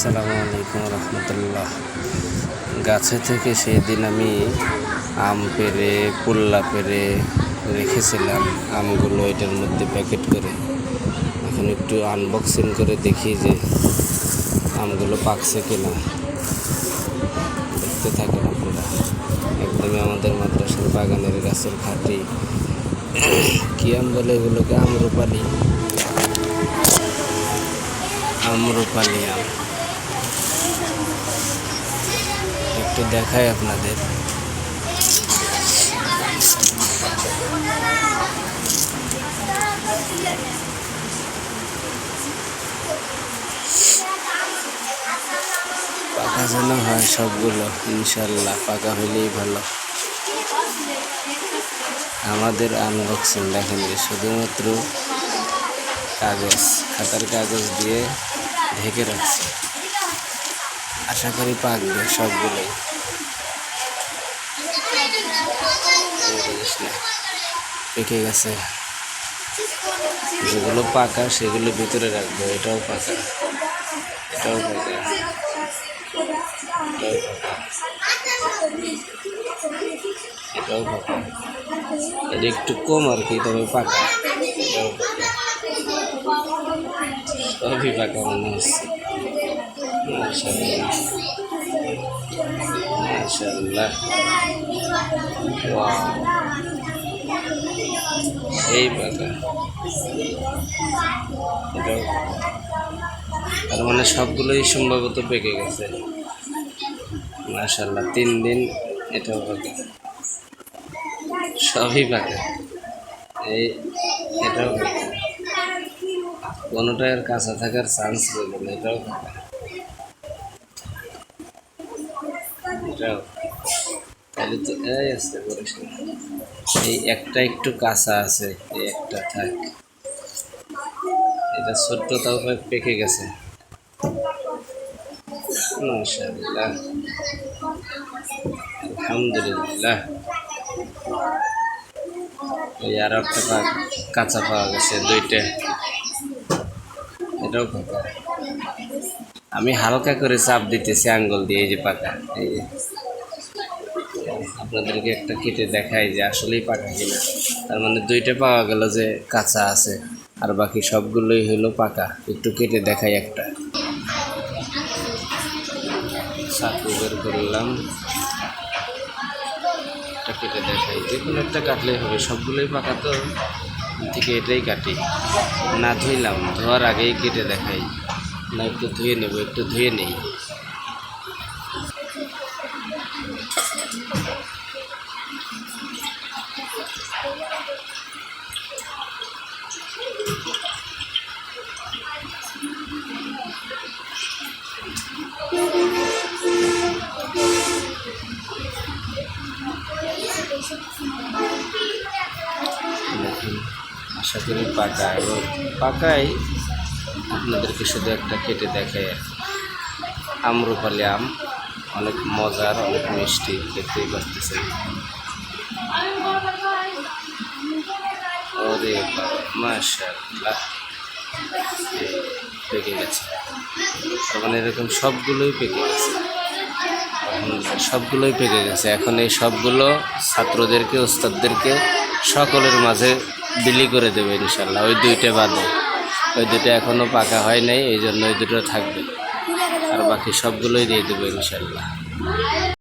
আসসালামু আলাইকুম রহমতুল্লাহ। গাছে থেকে সেই দিন আমি আম পেরে পুল্লা পেরে রেখেছিলাম আমগুলো এটার মধ্যে প্যাকেট করে। এখন একটু আনবক্সিং করে দেখি যে আমগুলো পাকছে কিনা। দেখতে থাকেন আপনারা। একদমই আমাদের মাদ্রাসার বাগানের গাছের খাটি। কি আম বলে এগুলোকে? আমরুপালি। আমরুপালি আম। একটু দেখাই আপনাদের। পাকা যেন হয় সবগুলো, ইনশাল্লাহ পাকা হইলেই ভালো। আমাদের আনবক্সিং দেখেন শুধুমাত্র কাগজ, খাতার কাগজ দিয়ে ঢেকে রাখছে। আশা করি পাকবে সবগুলোই। পেকে গেছে। যেগুলো পাকা, সেগুলো ভিতরে রাখব। এটাও পাকা। এটাও পাকা। এটাও পাকা। এটা একটু কম আর কি, তবে পাকা। সবই পাকা মনে হচ্ছে। মাশাআল্লাহ। মাশাআল্লাহ। পাকা। তার মানে সবগুলোই সম্ভবত পেকে গেছে। মাশাআল্লাহ, তিন দিন এটাও পাকা। সবই পাকা। এই, এটাও পাকা। কোনোটাই আর কাঁচা থাকার চান্স রইল না, এটাও পাকা। এটাও। তাহলে তো এই আসতে পারিস না। এই একটা একটু কাঁচা আছে, এই একটা থাক। এটা ছোট্ট, তাও পেকে গেছে। আলহামদুলিল্লাহ। ওই আর একটা কাঁচা পাওয়া গেছে, দুইটা। এটাও পাকা। আমি হালকা করে চাপ দিতেছি আঙ্গুল দিয়ে, এই যে পাকা, এই আপনাদেরকে একটা কেটে দেখাই যে আসলেই পাকা কিনা। তার মানে দুইটা পাওয়া গেল যে কাঁচা আছে, আর বাকি সবগুলোই হলো পাকা। একটু কেটে দেখাই একটা। চাকু বের করলাম। একটা কেটে দেখাই। যে কোনো একটা কাটলেই হবে, সবগুলোই পাকা তো। থেকে এটাই কাটি। না ধুইলাম, ধোয়ার আগেই কেটে দেখাই। না একটু ধুয়ে নেব, একটু ধুয়ে নেই। আশা করি পাকা এবং পাকাই আপনাদেরকে শুধু একটা কেটে দেখে। আমরুপালি আম। অনেক মজার, অনেক মিষ্টি, দেখতেই পারতেছেন। ওরে মাশাল্লাহ পেকে গেছে। তার মানে এরকম সবগুলোই পেকে গেছে। সবগুলোই পেকে গেছে। এখন এই সবগুলো ছাত্রদেরকে, ওস্তাদদেরকে সকলের মাঝে বিলি করে দেবে ইনশাল্লাহ ওই দুইটা বাদে ওই দুটো এখনও পাকা হয় নাই, এই জন্য ওই দুটো থাকবে। আর বাকি সবগুলোই দিয়ে দেবে ইনশাল্লাহ